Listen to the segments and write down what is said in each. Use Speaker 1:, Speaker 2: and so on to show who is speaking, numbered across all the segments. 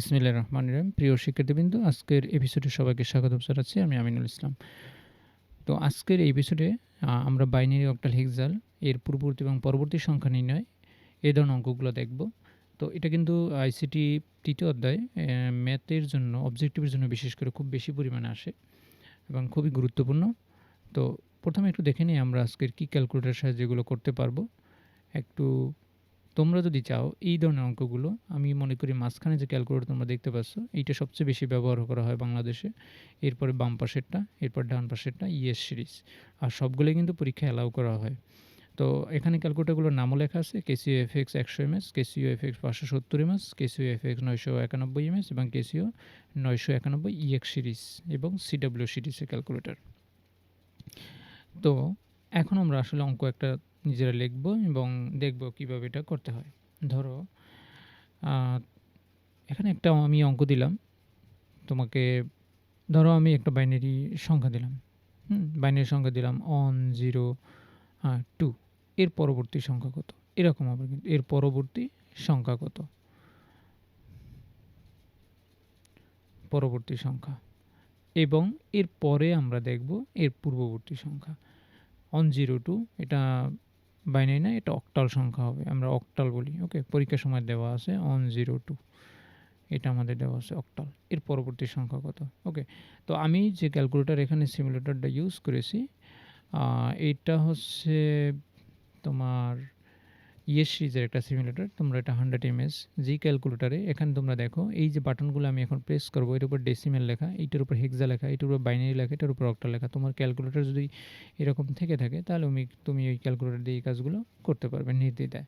Speaker 1: বিসমিল্লাহির রহমানির রহিম। প্রিয় শিক্ষার্থীবৃন্দ, আজকের এপিসোডে সবাইকে স্বাগতম জানাচ্ছি। আমি আমিনুল ইসলাম। তো আজকের এপিসোডে আমরা বাইনারি অক্টাল হেক্সাল এর পূর্ববর্তী এবং পরবর্তী সংখ্যা নির্ণয় এই ধরনের অঙ্কগুলো দেখব। তো এটা কিন্তু আইসিটি তৃতীয় অধ্যায় ম্যাথের জন্য অবজেক্টিভের জন্য বিশেষ করে খুব বেশি পরিমাণে আসে এবং খুবই গুরুত্বপূর্ণ। তো প্রথমে একটু দেখে নিই আমরা আজকের কী ক্যালকুলেটরের সাহায্যে এগুলো করতে পারব। একটু তোমরা যদি চাও এই ধরনের অঙ্কগুলো আমি মনে করি মাঝখানে যে ক্যালকুলেটর তোমরা দেখতে পাচ্ছ এইটা সবচেয়ে বেশি ব্যবহার করা হয় বাংলাদেশে। এরপরে বাম পাশেরটা, এরপর ডান পাশেরটা ইএস সিরিজ। আর সবগুলোই কিন্তু পরীক্ষায় অ্যালাউ করা হয়। তো এখানে ক্যালকুলেটরগুলোর নামও লেখা আছে Casio FX ১০০ MS, Casio FX ৫৭০ MS, Casio FX ৯৯১ MS এবং ক্যাসিও ৯৯১ ইএক্স সিরিজ এবং সিডাব্লিউ সিরিজের ক্যালকুলেটর। তো এখন আমরা আসলে অঙ্ক একটা নিজেরা লিখব এবং দেখব কীভাবে এটা করতে হয়। ধরো এখানে একটা আমি অঙ্ক দিলাম। তোমাকে, ধরো আমি একটা বাইনারি সংখ্যা দিলাম। হুম? বাইনারি সংখ্যা দিলাম ওয়ান জিরো টু এর পরবর্তী সংখ্যা কত? এরকম হবে কিন্তু, এর পরবর্তী সংখ্যা কত? পরবর্তী সংখ্যা এবং এর পরে আমরা দেখব এর পূর্ববর্তী সংখ্যা। 102 এটা বাইনারি না, এটা অক্টাল সংখ্যা হবে। আমরা অক্টাল বলি। ওকে? পরীক্ষার সময় দেওয়া আছে 102 এটা আমাদের দেওয়া আছে অক্টাল। এর পরবর্তী সংখ্যা কত? ওকে? তো আমি যে ক্যালকুলেটার এখানে সিমুলেটরটা ইউজ করেছি এটা হচ্ছে তোমার ইএস সিরিজের একটা সিমুলেটর। তোমরা এটা 100 এমএস জি ক্যালকুলেটারে এখানে তোমরা দেখো এই যে বাটনগুলো আমি এখন প্রেস করব এর উপর ডেসিমেল লেখা, এইটার উপর হেক্সা লেখা, এটার উপর বাইনারি লেখা, এটার উপর অক্টা লেখা। তোমার ক্যালকুলেটার যদি এরকম থেকে থাকে তাহলে তুমি তুমি ওই ক্যালকুলেটার দিয়ে এই কাজগুলো করতে পারবে নির্দ্বিধায়।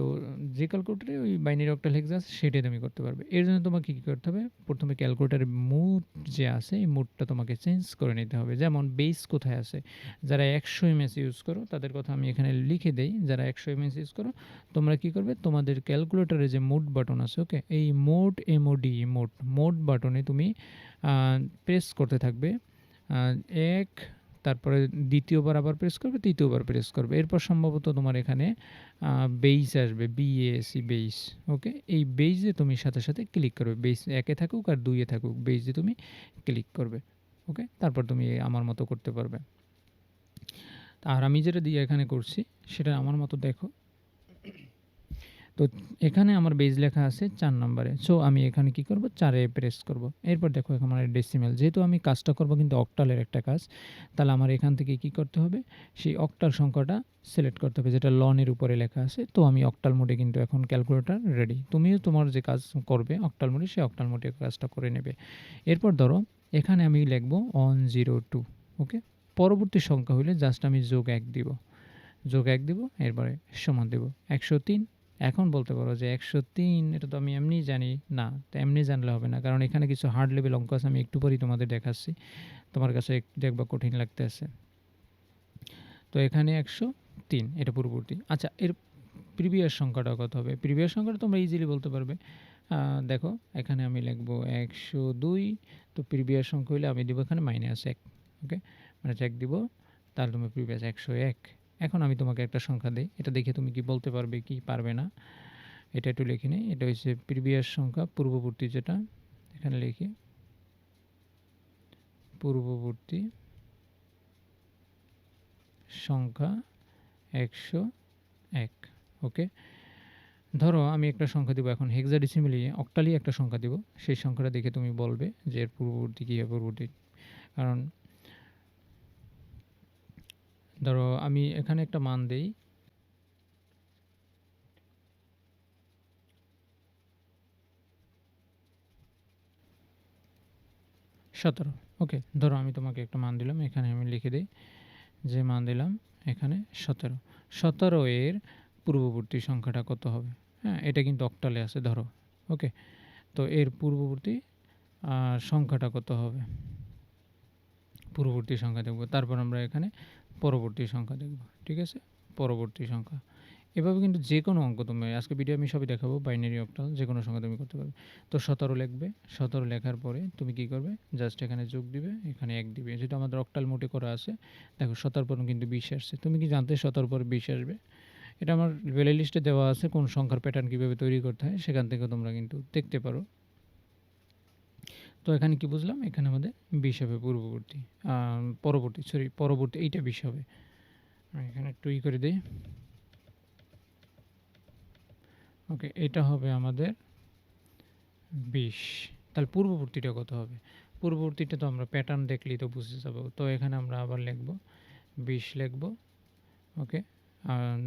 Speaker 1: তো যে ক্যালকুলেটরে ওই বাইনারি অক্টাল হেক্সা আছে সেটাই তুমি করতে পারবে। এর জন্য তোমাকে কী করতে হবে? ১ম এ মুড যে আছে এই মুডটা তোমাকে চেঞ্জ করে নিতে হবে। যেমন বেস কোথায় আছে? যারা ১০০ এমএস ইউজ করো তাদের কথা আমি এখানে লিখে দেই। যারা ১০০ এমএস ইউজ করো তোমরা কী করবে? তোমাদের ক্যালকুলেটরে যে মোড বাটন আছে ওকে? এই মোড এমওডি মোড, মোড বাটনে তুমি প্রেস করতে থাকবে। ১ তারপরে দ্বিতীয়বার আবার প্রেস করবে, তৃতীয়বার প্রেস করবে। এরপর সম্ভবত তোমার এখানে বেইস আসবে বিএসি বেইস। ওকে? এই বেইসে তুমি সাথে, সাথে ক্লিক করবে। বেইস ১ এ থাকুক আর ২ এ থাকুক বেইসে তুমি ক্লিক করবে। ওকে? তারপর তুমি আমার মতো করতে পারবে। আর আমি যেটা দিয়ে এখানে করছি সেটা আমার মতো দেখো। তো এখানে আমার বেইস লেখা আছে ৪ নম্বরে। সো আমি এখানে কি করব? ৪ এ প্রেস করব। এরপর দেখো, এখানে আমার ডেসিমেল। যেহেতু আমি কাজটা করব কিন্তু অক্টালের একটা কাজ। তাহলে আমার এখান থেকে কি করতে হবে? সেই অক্টাল সংখ্যাটা সিলেক্ট করতে হবে, যেটা লনের উপরে লেখা আছে। তো আমি অক্টাল মোডে কিন্তু এখন ক্যালকুলেটর রেডি। তুমিও তোমার যে কাজ করবে অক্টাল মোডে সেই অক্টাল মোডে কাজটা করে নেবে। এরপর ধরো, এখানে আমি লিখব 102 ওকে? পরবর্তী সংখ্যা হইলে জাস্ট আমি যোগ ১ দিব। যোগ ১ দিব, এরপরে সমান দেব। ১০৩ এখন বলতে পারো যে ১০৩ এটা তো আমি এমনিই জানি। না, তো এমনি জানলে হবে না। কারণ এখানে কিছু হার্ড লেভেল অঙ্ক আছে আমি একটু পরেই তোমাদের দেখাচ্ছি। তোমার কাছে দেখবা কঠিন লাগতে আছে তো এখানে ১০৩ এটা পূর্ববর্তী। আচ্ছা এর প্রিভিয়াস সংখ্যাটা কত হবে? প্রিভিয়াস সংখ্যাটা তোমরা ইজিলি বলতে পারবে। দেখো এখানে আমি লিখব ১০২ তো প্রিভিয়াস সংখ্যা হইলে আমি দিব এখানে মাইনাস এক ওকে? মানে ১ দিব তাহলে তোমার প্রিভিয়াস ১০১ এখন আমি তোমাকে একটা সংখ্যা দিই এটা দেখে তুমি কি বলতে পারবে, কি পারবে না? এটা একটু লিখে নেই। এটা হচ্ছে প্রিভিয়াস সংখ্যা, পূর্ববর্তী যেটা, এখানে লিখি। পূর্ববর্তী সংখ্যা ১০১ ওকে? ধরো আমি একটা সংখ্যা দিব এখন হেক্সাডেসিমেলি অক্টালি একটা সংখ্যা দিব। সেই সংখ্যাটা দেখে তুমি বলবে যে এর পূর্ববর্তী কী পূর্ববর্তী। কারণ ধরো আমি এখানে একটা মান দেই। সতেরো ওকে? ধরো আমি তোমাকে একটা মান দিলাম। এখানে আমি লিখে দিই যে মান দিলাম, এখানে ১৭। ১৭ এর পূর্ববর্তী সংখ্যাটা কত হবে? হ্যাঁ? এটা কিন্তু অক্টালে আছে, ধরো। ওকে? তো এর পূর্ববর্তী সংখ্যাটা কত হবে? পূর্ববর্তী সংখ্যা দেখব। তারপর আমরা এখানে পরবর্তী সংখ্যা দেখব। ঠিক আছে? পরবর্তী সংখ্যা। এভাবে কিন্তু যে কোনো অঙ্ক তুমি আজকে ভিডিও আমি সবই দেখাবো বাইনারি অক্টাল যেকোনো সংখ্যা তুমি করতে পারবে। তো ১৭ লিখবে। ১৭ লেখার পরে তুমি কি করবে? জাস্ট এখানে যোগ দিবে, এখানে এক দিবে। যেটা আমাদের অক্টাল মোটে করা আছে। দেখো ১৭ পর কিন্তু ২০ আসছে। তুমি কি জানতে ১৭ পর ২০ আসবে? এটা আমার প্লে লিস্টে দেওয়া আছে কোন সংখ্যার প্যাটার্ন কীভাবে তৈরি করতে হয় সেখান থেকে তোমরা কিন্তু দেখতে পারো তো এখানে কি বুঝলাম? এখানে আমাদের বিষ হবে পূর্ববর্তী পরবর্তী সরি পরবর্তী, এইটা বিষ হবে। এখানে একটু ই করে দিই। ওকে এটা হবে আমাদের বিশ তাহলে পূর্ববর্তীটা কত হবে? পূর্ববর্তীটা তো আমরা প্যাটার্ন দেখলেই তো বুঝতে যাব। তো এখানে আমরা আবার লিখব বিশ লিখব ওকে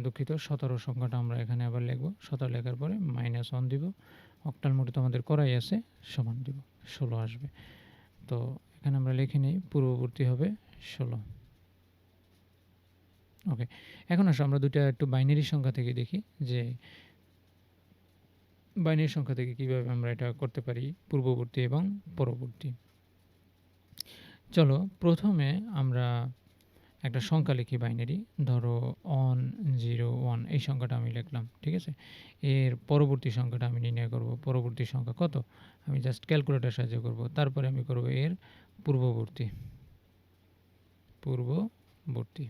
Speaker 1: দুঃখিত, সতেরো সংখ্যাটা আমরা এখানে আবার লিখব। সতেরো লেখার পরে মাইনাস ওয়ান দিব। অক্টাল মোটে তো আমাদের করাই আছে, সমান দিব। ষোলো আসবে। তো এখানে আমরা লিখে নিই, পূর্ববর্তী হবে ষোলো। ওকে, এখন আসো, আমরা দুটা একটু বাইনারি সংখ্যা থেকে দেখি যে বাইনারি সংখ্যা থেকে কীভাবে আমরা এটা করতে পারি, পূর্ববর্তী এবং পরবর্তী। চলো, প্রথমে আমরা একটা সংখ্যা লিখি বাইনারি, ধরো অন জিরো ওয়ান এই সংখ্যাটা আমি লিখলাম, ঠিক আছে? এর পরবর্তী সংখ্যাটা আমি নির্ণয় করব, পরবর্তী সংখ্যা কত? আমি জাস্ট ক্যালকুলেটার সাহায্য করব, তারপরে আমি করব এর পূর্ববর্তী। পূর্ববর্তী।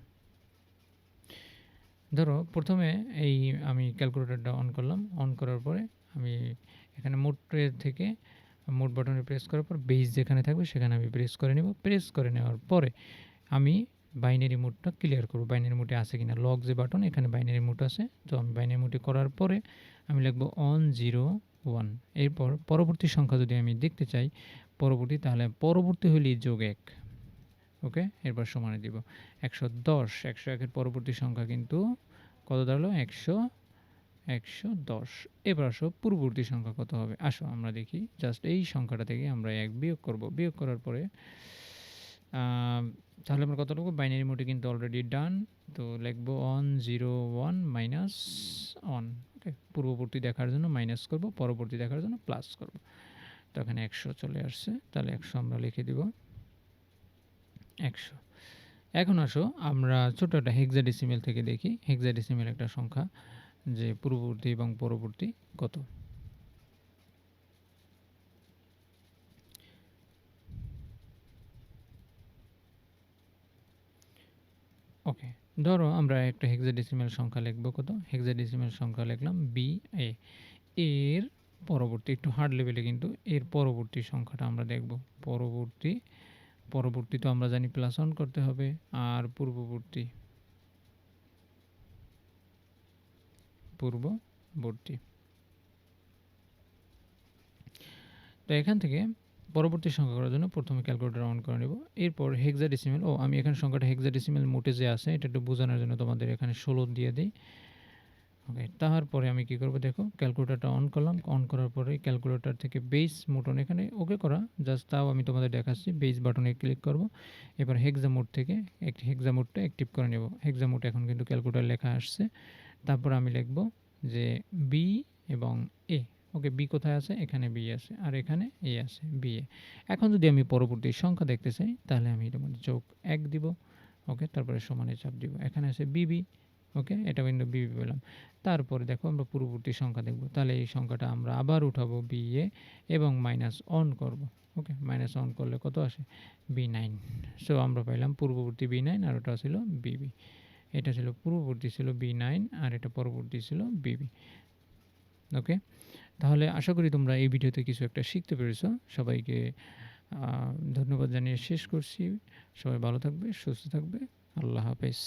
Speaker 1: ধরো, প্রথমে এই আমি ক্যালকুলেটরটা অন করলাম অন করার পরে আমি এখানে মোট থেকে মোট বাটনে প্রেস করার পর বেস যেখানে থাকবে সেখানে আমি প্রেস করে নেব। প্রেস করে নেওয়ার পরে আমি বাইনারি মোডটা ক্লিয়ার করব। বাইনারি মোডে আছে কিনা? লক যে বাটন এখানে বাইনারি মোড আছে। তো আমি বাইনারি মোডে করার পরে আমি লিখব অন জিরো ওয়ান এরপর পরবর্তী সংখ্যা যদি আমি দেখতে চাই, পরবর্তী তাহলে পরবর্তী হলি যোগ এক। ওকে? এরপর সমানে দিব। একশো দশ। একশো একের পরবর্তী সংখ্যা কিন্তু কত দাঁড়াল? একশো একশো দশ। এবার আসো পূর্ববর্তী সংখ্যা কত হবে? আসো আমরা দেখি। জাস্ট এই সংখ্যাটা থেকে আমরা এক বিয়োগ করব। বিয়োগ করার পরে তাহলে আমরা কত লিখব বাইনারি মোডে কিন্তু অলরেডি ডান তো লিখব on zero one minus on okay পূর্ববর্তী দেখার জন্য মাইনাস করব, পরবর্তী দেখার জন্য প্লাস করব। তো এখানে একশো চলে আসছে, তাহলে একশো আমরা লিখে দিব। একশো। এখন আসো, আমরা ছোট একটা হেক্সাডেসিমেল থেকে দেখি। হেক্সাডেসিমেল একটা সংখ্যা যে পূর্ববর্তী এবং পরবর্তী কত? ওকে ধরো আমরা একটা হেক্সাডেসিমেল সংখ্যা লিখব কত? হেক্সাডেসিমেল সংখ্যা লিখলাম বি এ এর পরবর্তী, একটু হার্ড লেভেলে কিন্তু এর পরবর্তী সংখ্যাটা আমরা দেখব। পরবর্তী পরবর্তী তো আমরা জানি প্লাস অন করতে হবে, আর পূর্ববর্তী পূর্ববর্তী। তো এখান থেকে পরবর্তী সংখ্যা করার জন্য প্রথমে ক্যালকুলেটার অন করে নেব। এরপর হেক্সাডেসিমেল ও আমি এখানে সংখ্যাটা হেক্সাডেসিমেল মোটে যে আছে, এটা একটু বোঝানোর জন্য তোমাদের এখানে ষোলো দিয়ে দিই। ওকে, তারপরে আমি কি করব দেখো ক্যালকুলেটারটা অন করলাম। অন করার পরে ক্যালকুলেটার থেকে বেস মোটন এখানে ওকে করা। জাস্ট তাও আমি তোমাদের দেখাচ্ছি বেস বাটনে ক্লিক করব। এবার হেক্সা মোড থেকে একটি হেক্সা মোডটা অ্যাক্টিভ করে নেব। হেক্সা মোড এখন কিন্তু ক্যালকুলেটার লেখা আসছে। তারপর আমি লিখব যে বি এবং এ ওকে বি কোথায় আছে? এখানে বি আছে। আর এখানে এ আছে, বি এ। এখন যদি আমি পরবর্তী সংখ্যা দেখতে চাই, তাহলে আমি এটার মধ্যে চোখ এক দিব, ওকে? তারপরে সমানে চাপ দিব। এখানে আছে বিবি ওকে? এটা কিন্তু বিবি পেলাম। তারপরে দেখো আমরা পূর্ববর্তী সংখ্যা দেখব। তাহলে এই সংখ্যাটা আমরা আবার উঠাবো বি এ এবং মাইনাস অন করব, ওকে? মাইনাস অন করলে কত আসে? B nine. সো আমরা পাইলাম পূর্ববর্তী বি নাইন আর ওটা ছিল বিবি এটা ছিল পূর্ববর্তী ছিল বি নাইন আর এটা পরবর্তী ছিল বিবি ওকে? তাহলে আশা করি তোমরা এই ভিডিওতে কিছু একটা শিখতে পেরেছ। সবাইকে ধন্যবাদ জানিয়ে শেষ করছি। সবাই ভালো থাকবে, সুস্থ থাকবে। আল্লাহ হাফেজ।